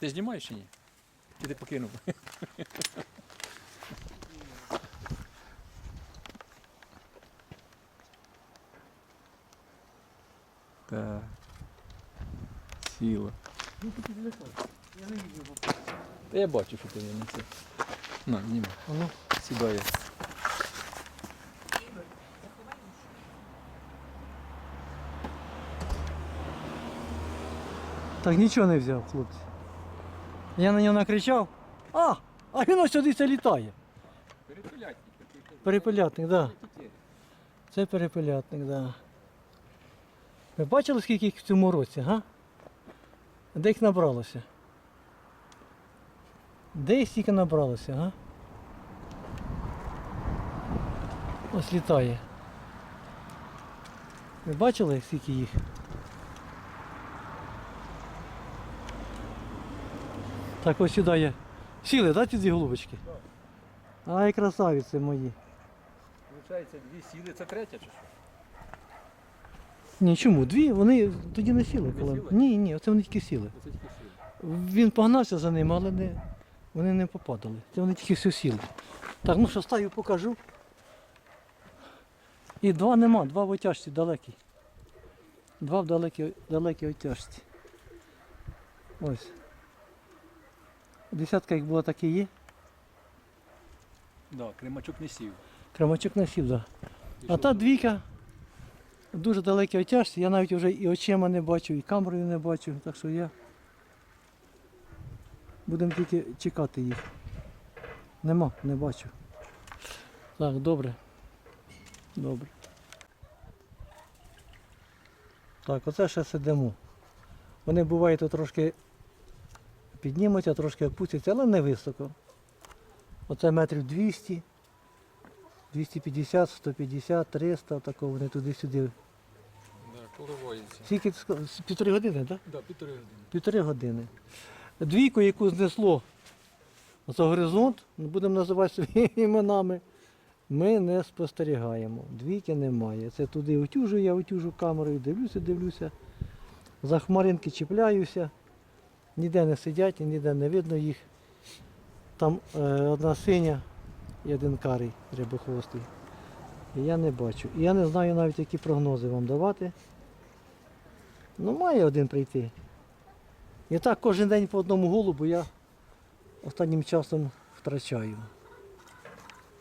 Ти знімаєш чи ні? Чи ти покинув? Так. Сіло. Та я бачу, що ти не це. На, зніми. Ну, Сідає. так нічого не взяв, хлопці. Я на нього накричав. А! А він ось сюди це літає. Перепилятник. Перепелятник, так. Да. Це перепелятник, так. Да. Ви бачили, скільки їх в цьому році, га? Де їх набралося? Де їх стільки набралося, га? Ось літає. Ви бачили, скільки їх? Так ось сюди є. Сіли, да, ці дві голубочки? Ай, красавиці мої. Виходить, дві сіли, це третя чи що? Ні, чому? Дві, вони тоді не сіли. Не Коли... сіли? Ні, ні, це вони тільки сіли. Оце тільки сіли. Він погнався за ними, але не, вони не попадали. Це вони тільки все сіли. Так, ну що стаю покажу. І два нема, два в отяжці далекі. Два в далекій, далекій отяжці. Ось. Десятка їх була так і є. Да, кремачок не сів. Крамачок не сів, так. Да. А та двійка дуже далекій отяжці. Я навіть вже і очима не бачу, і камерою не бачу. Так що я. Будемо тільки чекати їх. Нема, не бачу. Так, добре. Добре. Так, оце ще сидимо. Вони бувають трошки піднімуться, трошки опустяться, але не високо. Оце метрів 200. 250, 150, 300, такого вони туди-сюди. Скільки Півтори години, так? Да, півтори години. Півтори години. Двійку, яку знесло за горизонт, ну, будемо називати своїми іменами, ми не спостерігаємо. Двійки немає. Це туди утюжу, я утюжу камерою, дивлюся, дивлюся. За хмаринки чіпляюся. Ніде не сидять, і ніде не видно їх. Там е, одна синя і один карий рябохвостий. І я не бачу. І я не знаю навіть, які прогнози вам давати. Ну, має один прийти. І так кожен день по одному голубу я останнім часом втрачаю.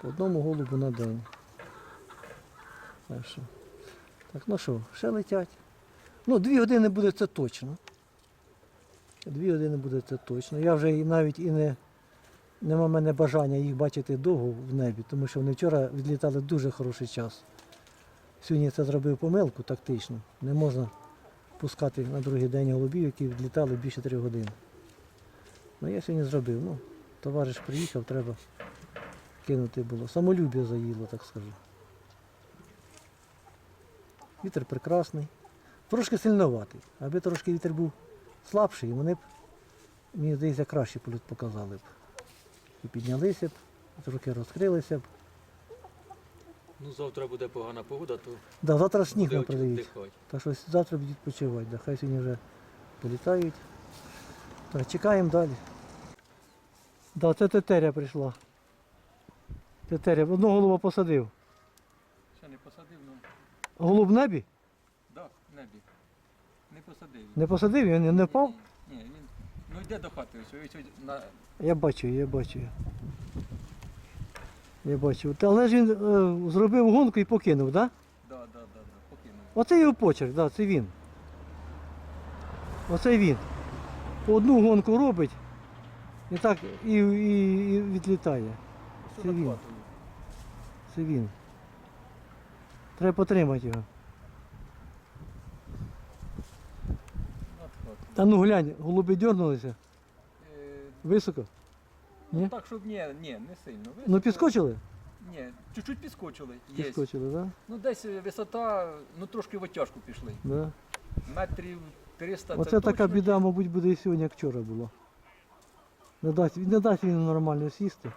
По одному голубу на день. Так, що. так ну що, ще летять. Ну, дві години буде це точно. Дві години буде це точно. Я вже навіть і не нема мене бажання їх бачити довго в небі, тому що вони вчора відлітали дуже хороший час. Сьогодні я це зробив помилку тактичну. Не можна пускати на другий день голубів, які відлітали більше трьох годин. Ну я сьогодні зробив. Ну, товариш приїхав, треба кинути було. Самолюб'я заїло, так скажу. Вітер прекрасний. Трошки сильноватий. Аби трошки вітер був слабший, вони б, мені здається, краще політ показали б. І піднялися б, трохи розкрилися б. Ну, завтра буде погана погода, то Да, завтра сніг буде продають. віддихати. Так що завтра будуть відпочивати, да, хай сьогодні вже політають. Так, чекаємо далі. Да, це тетеря прийшла. Тетеря. Одного голуба посадив. Ще не посадив, ну, Голуб в небі? да, в небі. Не посадив. Не посадив, він не впав? Ні, він, ну йде до хати, ось, ось, на, Я бачу, я бачу. Я бачу. Та, Але ж він е, зробив гонку і покинув, так? Да? да, да, да, да, покинув. Оце його почерк, да, це він. Оце він. Одну гонку робить і так і, і, і відлітає. Це він. Це він. Треба потримати його. Та ну глянь, голуби дернулися. Е, Високо. ну, так, щоб ні, ні, не сильно. Ну підскочили? Ні, чуть-чуть підскочили. Є. Підскочили, так? Ну десь е, висота, ну трошки в отяжку пішли. Да? Да. Метрів 300 Оце це така точно біда, мабуть, буде і сьогодні, як вчора було. Не дасть, не дасть він нормально сісти.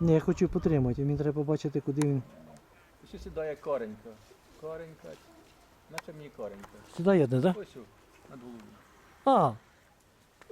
Ні, я хочу потримати, мені треба побачити, куди він. Що сідає коренька. Коренька. Наче мені коренька. Сюди єдне, так? Ось над головою. А!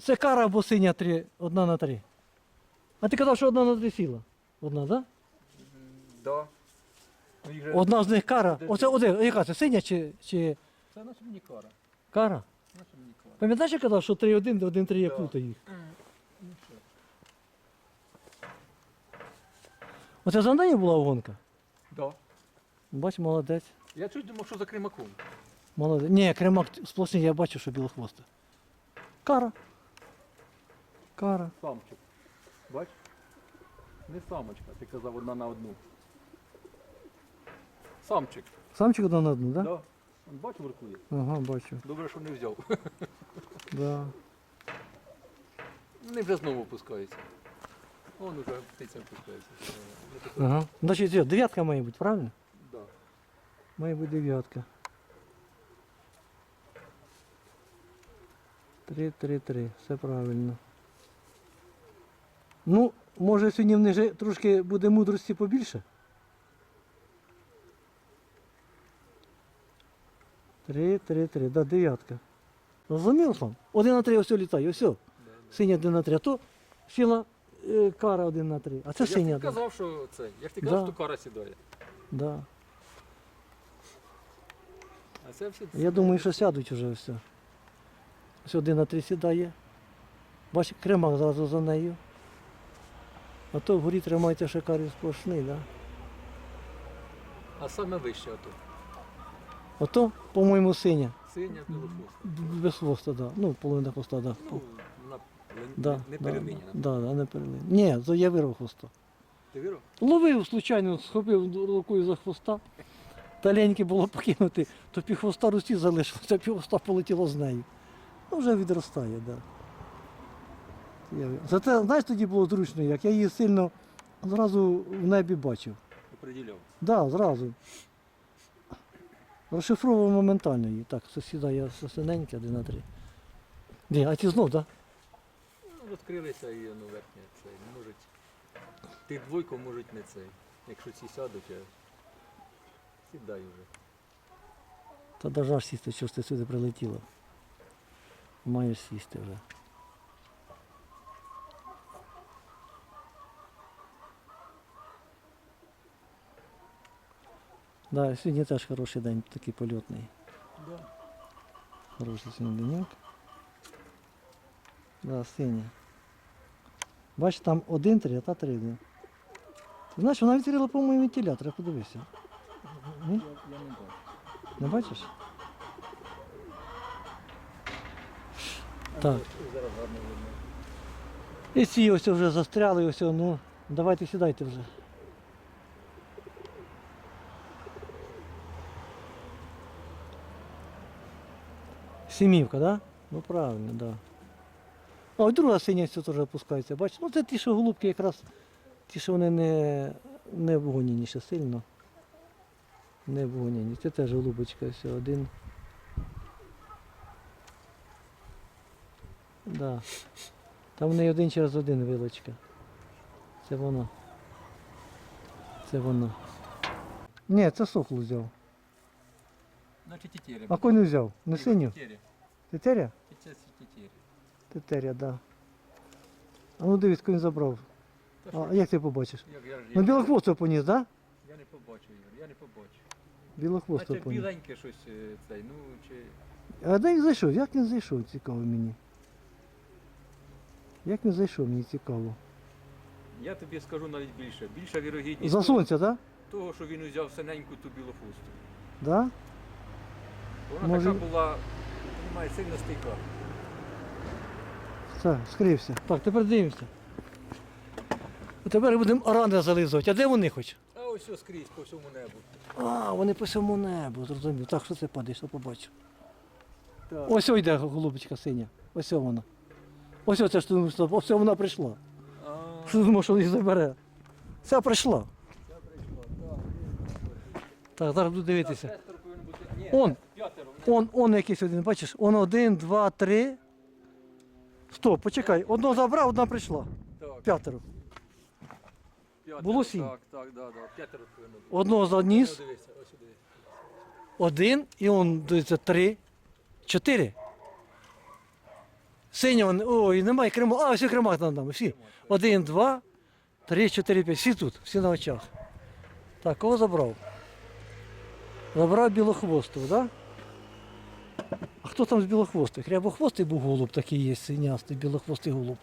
Це кара або синя три, одна на три. А ти казав, що одна на три сіла. Одна, так? Да? Да. Ну, їх же- Одна з них кара. Оце один, яка це синя чи, чи Це наша мені кара. кара? Наша мені кара. Пам'ятаєш, я казав, що 3-1, 1-3 я Да. плутаю їх. Ну що? Оце за нею була гонка. Да. Бач, молодець. Я чуть думав, що за Кримаком. Молодець. Ні, кремак сплошний, я бачу, що білохвоста. Кара. Кара. Самчик. Бач? Не самочка, ти казав одна на одну. Самчик. Самчик одна на одну, так? Да? Да. Он, Бач, воркує. Ага, бачу. Добре, що не взяв. Да. Вони вже знову опускаються. Вон уже птиця опускається. Е, не таке- Ага. Значить, це дев'ятка має бути, правильно? Да. Має бути дев'ятка. Три, три, три. Все правильно. Ну, може сьогодні в них трошки буде мудрості побільше? Три, три, три. Да, дев'ятка. Розумів сам? Один на три ось літає, ось. Да, да. Синя один на три. А то сіла е, кара один на три. А це Я ж синя. один. казав, що це. Я ж ти Да. казав, що кара сідає. Да. А це всі. Я думаю, що сядуть вже все. Один на три сідає. Бачиш, кремак зразу за нею. А то вгорі тримається шикарі сплошний, да? А саме вище ото. Ото, по-моєму, синя. Синя білохвоста. Без хвоста, да. Ну, половина хвоста, да. Ну, на, да, не, да, перелиняна. Да, да, не перелиняна. Ні, то я вирвав хвоста. Ти вірив? Ловив, случайно, схопив рукою за хвоста. Таленьке було покинути, то пів хвоста русті залишилося, пів хвоста полетіло з нею. Ну, вже відростає, так. Да. Зате, знаєш, тоді було зручно, як я її сильно зразу в небі бачив. Оприділяв. Так, да, зразу. Розшифровував моментально її. Так, сусіда я синенька, один на три. Ні, а ті знов, так? Ну, відкрилися і ну, верхня цей. Можуть. Ти двойку можуть не цей. Якщо ці сядуть, я сідай вже. Та даже аж сісти, що ж ти сюди прилетіло. Маєш сісти вже. Да, сьогодні теж хороший день, такий польотний. Да. Хороший сьогодні денек. Да, синя. Бачиш, там один три, а та три. Да. Знаєш, вона відкрила, по-моєму, вентилятор, подивися. Ні? Я, я не бачу. Не бачиш? Так. І ці ось вже застряли, ось, ну, давайте сідайте вже. Сімівка, да? Ну правильно, да. А ось друга синя ось теж опускається, бачиш? Ну це ті, що голубки якраз, ті, що вони не, не вгоняні ще сильно. Не вгоняні. Це теж голубочка, ось один. Да. Там в неї один через один вилочка. Це воно. Це воно. Ні, це сохлу взяв. Значить тітєря. А коню взяв? Не синю? Тітєря. Тетеря? Це тітєря. Тетеря, да. А ну дивись, конь забрав. Та що, А як ти побачиш? як я ж Ну я, білохвостого поніс, так? Да? я не побачу, Ігор, я не побачу. Білохвостого Наче поніс. біленьке щось е, цей, ну чи. А де він зайшов? Як він зайшов, цікаво мені. Як він зайшов, мені цікаво. Я тобі скажу навіть більше. Більша вірогідність За сонця, так? того, що він узяв синеньку ту білу хусту. Да? Вона Може- така була, немає сильно стійка. Все, скрився. Так, тепер дивимося. А тепер будемо оранда зализувати. А де вони хоч? А ось скрізь по всьому небу. А, вони по всьому небу, зрозумів. Так, що це падає, що побачу. Так. Ось ось йде голубочка синя. Ось вона. Ось оце що ось вона прийшла. Що думав, що її забере? Ця прийшла. так. Так, зараз буду дивитися. Он. Он, он якийсь один, бачиш? Он один, два, три. Стоп, почекай. Одного забрав, одна прийшла. П'ятеро. було сім. Так, так, да, да. П'ятеро повинно. Одного заніс, один, і он дивиться три, чотири. Синього, ой, немає кремак. А, всі кремак над нами. Всі. Один, два, три, чотири, п'ять. Всі тут, всі на очах. Так, кого забрав? Забрав білохвостого, так? Да? А хто там з білохвостих? Рябохвостий був голуб такий є, синястий, білохвостий голуб.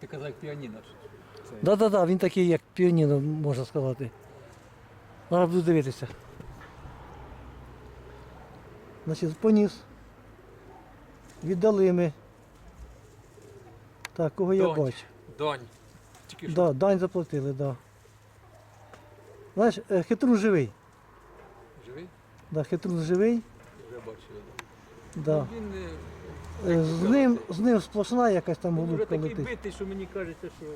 Ти казав, як піаніно. Да, да, да, він такий, як піаніно, можна сказати. Зараз буду дивитися. Значить, поніс. Віддали ми. Так, кого я Донь. бачу? Донь. Тільки що. Да, дань заплатили, да. Знаєш, е, хитрун живий. Живий? Да, хитрун живий. Вже бачив. Да. Да. Ну, Він, е, Е, З ним, з ним сплошна якась там він вже голубка такий летить. битий, що мені кажеться, що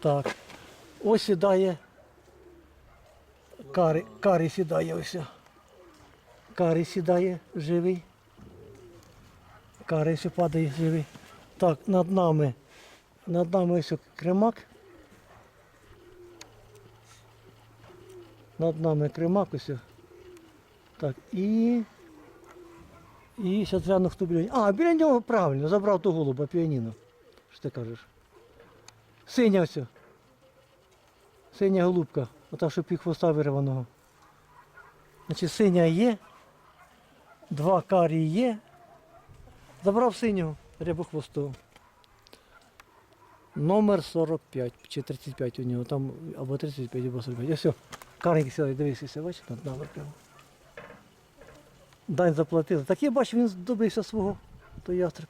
Так. Ось сідає. Карі, карі сідає ось. Карі сідає живий. Карі все падає живий. Так, над нами. Над нами ось кремак. Над нами кремак ось. Так, і. І зараз гляну, хто біля нього. А, біля нього правильно, забрав ту голуба піаніно. Що ти кажеш? Синя ось. Синя голубка, ота, що пів хвоста вирваного. Значить, синя є, два карі є. Забрав синього рябохвостого. Номер 45 чи 35 у нього, там або 35, або 45. Ось, все, карники сіли, дивися, бачиш, над номер прямо. Дань заплатили. Так я бачу, він добився свого, той ястреб.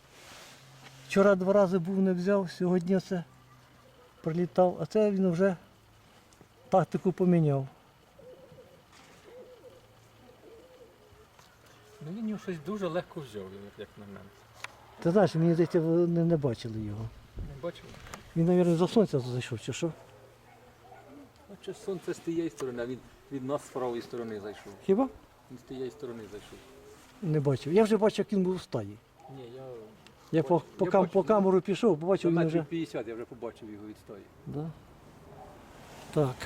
Вчора два рази був, не взяв, сьогодні це прилітав, а це він вже тактику поміняв. ну, він його щось дуже легко взяв, як на мене. Ти знаєш, мені здається, вони не бачили його. Не бачив? Він, мабуть, за сонця зайшов, чи що? Хоча сонце з тієї сторони, а він від нас з правої сторони зайшов. Хіба? Він з тієї сторони зайшов. Не бачив. Я вже бачив, як він був в стаї. Ні, я Я по, по, я кам, бачу, по ну, камеру пішов, побачив, він вже. 50 я вже побачив його від стої. Да. Так.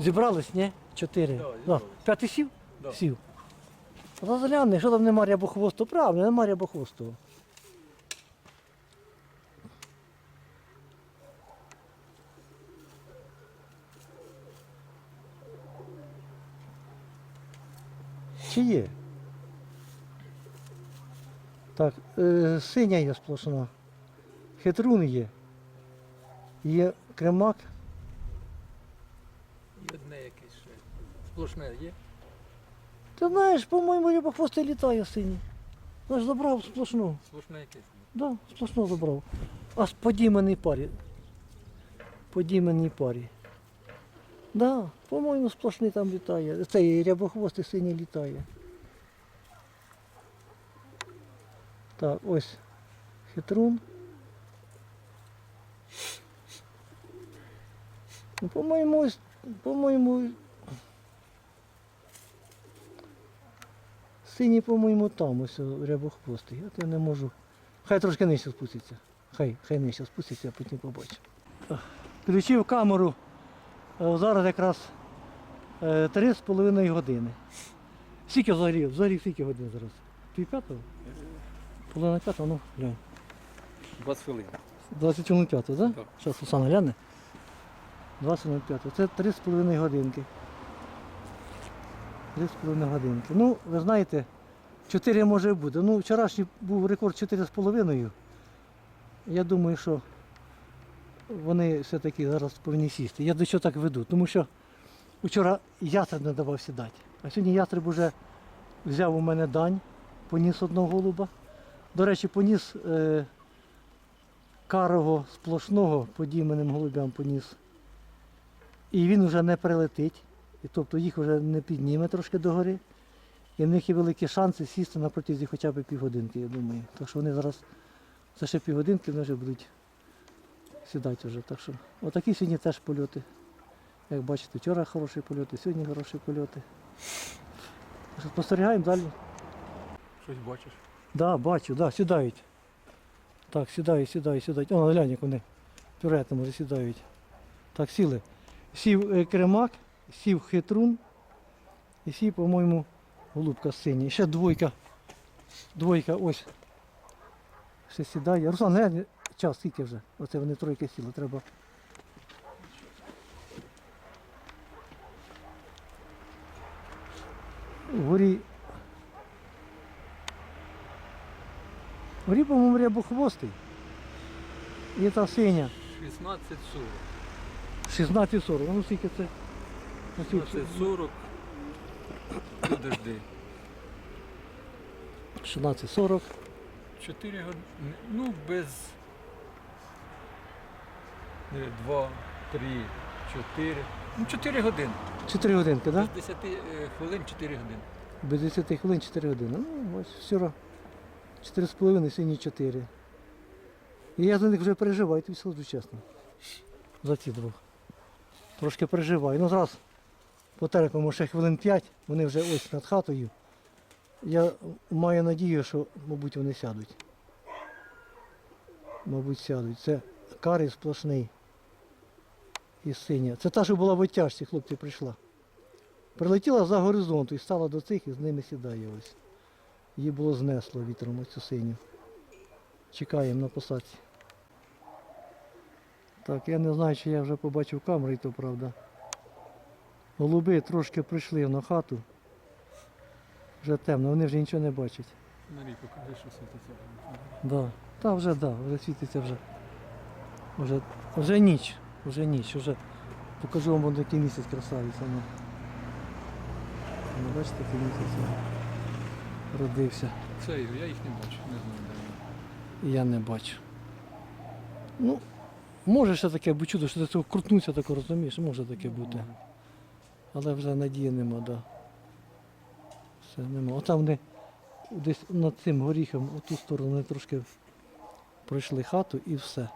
Зібрались, ні? Чотири. Да, зібрались. П'ятий сів? Да. Сів. Розгляни, що там нема рябохвосту? Правильно, нема рябохвосту. Чи є? Так, е, синя є сплошна. Хитрун є. Є кремак. І одне якесь ще. Сплошне є. Ти знаєш, по-моєму, рябохвостий літає синій. Я ж забрав сплошну. Сплошне якесь. Да, сплошну забрав. А з подіменій парі. Подіменій парі. Да, по-моєму, сплошний там літає. Цей рябохвостий синій літає. Так, ось хитрун. Ну, по-моєму, по-моєму. Синій, по-моєму, там ось рябохвостий. От я не можу. Хай трошки нижче спуститься. Хай, хай нижче спуститься, а потім побачу. Включив камеру. Е, Зараз якраз е, три з половиною години. Скільки взагалі? Взагалі скільки годин зараз? Пів п'ятого? Половина п'ятого, ну глянь. 20 хвилин. 21 п'ятого, так? Так. Зараз Оксана гляне. 21 п'ятого. Це три з половиною годинки. Три з половиною годинки. Ну, ви знаєте, 4 може бути. Ну, вчорашній був рекорд 4 з половиною. Я думаю, що вони все-таки зараз повинні сісти. Я до чого так веду, тому що вчора ястреб не давав сідати. А сьогодні ястреб уже взяв у мене дань, поніс одного голуба. До речі, поніс е, карого сплошного подійменим голубям поніс. І він вже не прилетить. І тобто їх вже не підніме трошки догори. І в них є великі шанси сісти на протязі хоча б півгодинки, я думаю. Так що вони зараз це ще півгодинки вони вже будуть сідати вже. Так що отакі сьогодні теж польоти. Як бачите, вчора хороші польоти, сьогодні хороші польоти. Спостерігаємо далі. Щось бачиш? Так, да, бачу, да, сідають. Так, сідають, сідають, сідають. О, глянь, як вони пюретом вже сідають. Так, сіли. Сів е, кремак, сів хитрун і сів, по-моєму, голубка синій. Ще двойка. Двойка, ось. Ще сідає. Руслан, глянь, час скільки вже? Оце вони тройки сіли, треба. Вгорі. Вгорі, по-моєму, рябохвостий. І та синя. 16-40. 16,40. Ну скільки це? Ну, скільки це? 16-40. Подожди. 16,40. 4 години. Ну, без. 2, 3, 4. Ну, 4 години. 4 годинки, так? Да? Без 10 е, хвилин 4 години. Без 10 хвилин 4 години. Ну, ось все одно. 4,5, сині 4. І я за них вже переживаю, тобі скажу чесно. За ці двох. Трошки переживаю. Ну зараз по телекому ще хвилин 5, вони вже ось над хатою. Я маю надію, що, мабуть, вони сядуть. Мабуть, сядуть. Це карий сплошний. І синя. Це та, що була в оттяжці, хлопці, прийшла. Прилетіла за горизонт і стала до цих і з ними сідає ось. Її було знесло вітром оцю синю. Чекаємо на посадці. Так, я не знаю, чи я вже побачив камери, то правда. Голуби трошки прийшли на хату. Вже темно, вони вже нічого не бачать. Марій, покажи, що світиться. Да. Та вже да, вже світиться вже. Вже, вже ніч, вже ніч, вже покажу вам який місяць красавиця. Ну. Ну, бачите, який місяць родився. Це я їх не бачу, не знаю, де я не бачу. Ну, може ще таке бути чудо, що цього крутнуться, таке розумієш, може таке бути. Але вже надії нема, да. Все, нема. Оце вони десь над цим горіхом, у ту сторону вони трошки пройшли хату і все.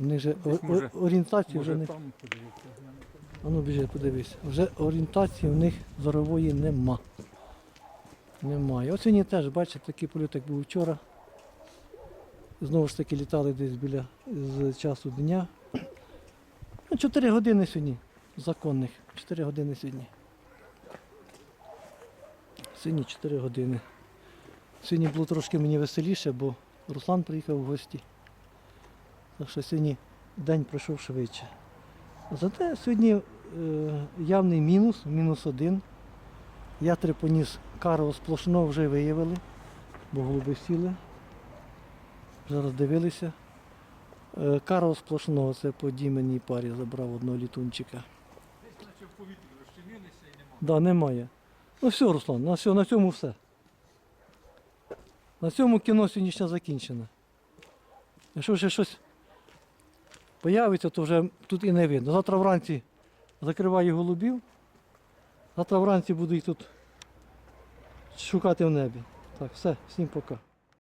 Десь о- може- орієнтації вже Може не. там подивитися. я. А ну біжи, подивись. Вже орієнтації в них зорової нема. Немає. От сьогодні теж, бачите, такий польот, як був вчора. Знову ж таки літали десь біля з часу дня. Ну, 4 години сьогодні. Законних. 4 години сьогодні. Сьогодні 4 години. Сьогодні було трошки мені веселіше, бо Руслан приїхав в гості. Так що сьогодні день пройшов швидше. Зате сьогодні е, явний мінус, мінус один. Ятри поніс карого сплошного вже виявили, бо голуби сіли. Вже роздивилися. Е, карого сплошного це по діменній парі забрав одного літунчика. Десь наче в повітрі розчинилися і немає. Да, немає. Ну все, Руслан, на, все, на цьому все. На цьому кіно сьогоднішнє закінчено. Якщо ще щось появиться, то вже тут і не видно. Завтра вранці закриваю голубів. Завтра вранці буду їх тут шукати в небі. Так, все, всім пока.